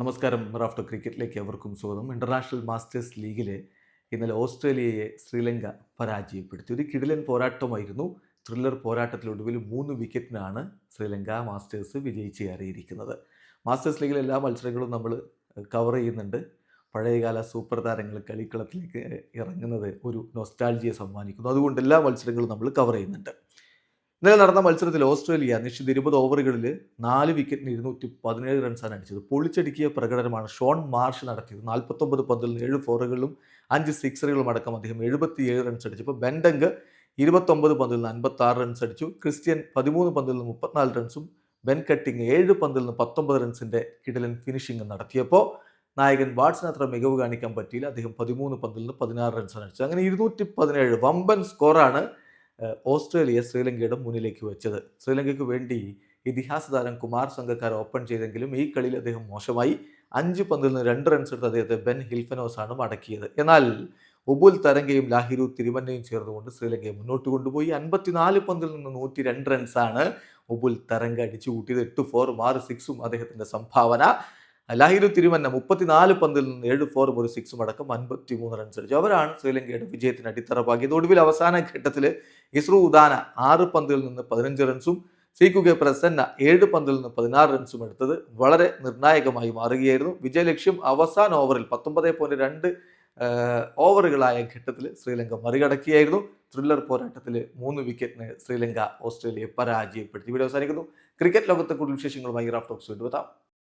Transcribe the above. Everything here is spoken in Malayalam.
നമസ്കാരം. റാഫ്റ്റർ ക്രിക്കറ്റിലേക്ക് അവർക്കും സ്വാഗതം. ഇന്റർനാഷണൽ മാസ്റ്റേഴ്സ് ലീഗിലെ ഇന്നലെ ഓസ്ട്രേലിയയെ ശ്രീലങ്ക പരാജയപ്പെടുത്തി. ഒരു കിടിലൻ പോരാട്ടമായിരുന്നു. ത്രില്ലർ പോരാട്ടത്തിലൊടുവിൽ മൂന്ന് വിക്കറ്റിനാണ് ശ്രീലങ്ക മാസ്റ്റേഴ്സ് വിജയിച്ച് കയറിയിരിക്കുന്നത്. മാസ്റ്റേഴ്സ് ലീഗിലെ എല്ലാ മത്സരങ്ങളും നമ്മൾ കവർ ചെയ്യുന്നുണ്ട്. പഴയകാല സൂപ്പർ താരങ്ങൾ കളിക്കളത്തിലേക്ക് ഇറങ്ങുന്നത് ഒരു നൊസ്റ്റാൾജിയെ സമ്മാനിക്കുന്നു. അതുകൊണ്ട് എല്ലാ മത്സരങ്ങളും നമ്മൾ കവർ ചെയ്യുന്നുണ്ട്. ഇന്നലെ നടന്ന മത്സരത്തിൽ ഓസ്ട്രേലിയ നിശ്ചിത ഇരുപത് ഓവറുകളിൽ നാല് വിക്കറ്റിന് ഇരുന്നൂറ്റി പതിനേഴ് റൺസാണ് അടിച്ചത്. പൊളിച്ചടുക്കിയ പ്രകടനമാണ് ഷോൺ മാർഷ് നടത്തിയത്. നാൽപ്പത്തൊമ്പത് പന്തിൽ നിന്ന് ഏഴ് ഫോറുകളിലും അഞ്ച് സിക്സറുകളും അടക്കം അദ്ദേഹം എഴുപത്തിയേഴ് റൺസ് അടിച്ചു. ഇപ്പോൾ ബെൻഡങ്ക് ഇരുപത്തൊമ്പത് പന്തിൽ നിന്ന് അൻപത്തി ആറ് റൺസ് അടിച്ചു. ക്രിസ്ത്യൻ പതിമൂന്ന് പന്തിൽ നിന്ന് മുപ്പത്തിനാല് റൺസും ബെൻ കട്ടിങ് ഏഴ് പന്തിൽ നിന്ന് പത്തൊമ്പത് റൺസിന്റെ കിടലൻ ഫിനിഷിംഗ് നടത്തിയപ്പോൾ നായകൻ വാട്സൺ അത്ര മികവ് കാണിക്കാൻ പറ്റിയില്ല. അദ്ദേഹം പതിമൂന്ന് പന്തിൽ നിന്ന് പതിനാറ് റൺസാണ് അടിച്ചത്. അങ്ങനെ ഇരുന്നൂറ്റി പതിനേഴ് വമ്പൻ സ്കോറാണ് ഓസ്ട്രേലിയ ശ്രീലങ്കയുടെ മുന്നിലേക്ക് വെച്ചത്. ശ്രീലങ്കയ്ക്ക് വേണ്ടി ഇതിഹാസ താരം കുമാർ സംഘക്കാർ ഓപ്പൺ ചെയ്തെങ്കിലും ഈ കളിയിൽ അദ്ദേഹം മോശമായി അഞ്ച് പന്തിൽ നിന്ന് രണ്ട് റൺസ് എടുത്ത് അദ്ദേഹത്തെ ബെൻ ഹിൽഫനോസാണ് മടക്കിയത്. എന്നാൽ ഉബുൽ തരംഗയും ലാഹിരു തിരുമന്നയും ചേർന്നുകൊണ്ട് ശ്രീലങ്കയെ മുന്നോട്ട് കൊണ്ടുപോയി. അൻപത്തിനാല് പന്തിൽ നിന്ന് നൂറ്റി രണ്ട് റൺസാണ് ഉബുൽ തരംഗ അടിച്ചു കൂട്ടിയത് എട്ട് ഫോറും ആറ് സിക്സും അദ്ദേഹത്തിന്റെ സംഭാവന. ലാഹിരു തിരുമന്ന മുപ്പത്തിനാല് പന്തിൽ നിന്ന് ഏഴ് ഫോറും ഒരു സിക്സും അടക്കം അൻപത്തി മൂന്ന് റൺസ് അടിച്ചു. അവരാണ് ശ്രീലങ്കയുടെ വിജയത്തിന് അടിത്തറ പാകിയത്. ഒടുവിൽ അവസാന ഘട്ടത്തിൽ ഇസ്രു ഉദാന ആറ് പന്തിൽ നിന്ന് പതിനഞ്ച് റൺസും സീക്കുകെ പ്രസന്ന ഏഴ് പന്തിൽ നിന്ന് പതിനാറ് റൺസും എടുത്തത് വളരെ നിർണായകമായി മാറുകയായിരുന്നു. വിജയലക്ഷ്യം അവസാന ഓവറിൽ പത്തൊമ്പത് പോയിന്റ് രണ്ട് ഓവറുകളായ ഘട്ടത്തിൽ ശ്രീലങ്ക മറികടക്കുകയായിരുന്നു. ത്രില്ലർ പോരാട്ടത്തിൽ മൂന്ന് വിക്കറ്റിന് ശ്രീലങ്ക ഓസ്ട്രേലിയയെ പരാജയപ്പെടുത്തി. ഇവിടെ അവസാനിക്കുന്നു. ക്രിക്കറ്റ് ലോകത്തെ കൂടുതൽ വിശേഷങ്ങളുമായി റാഫ് ടോക്സ് വീണ്ടും എത്താം.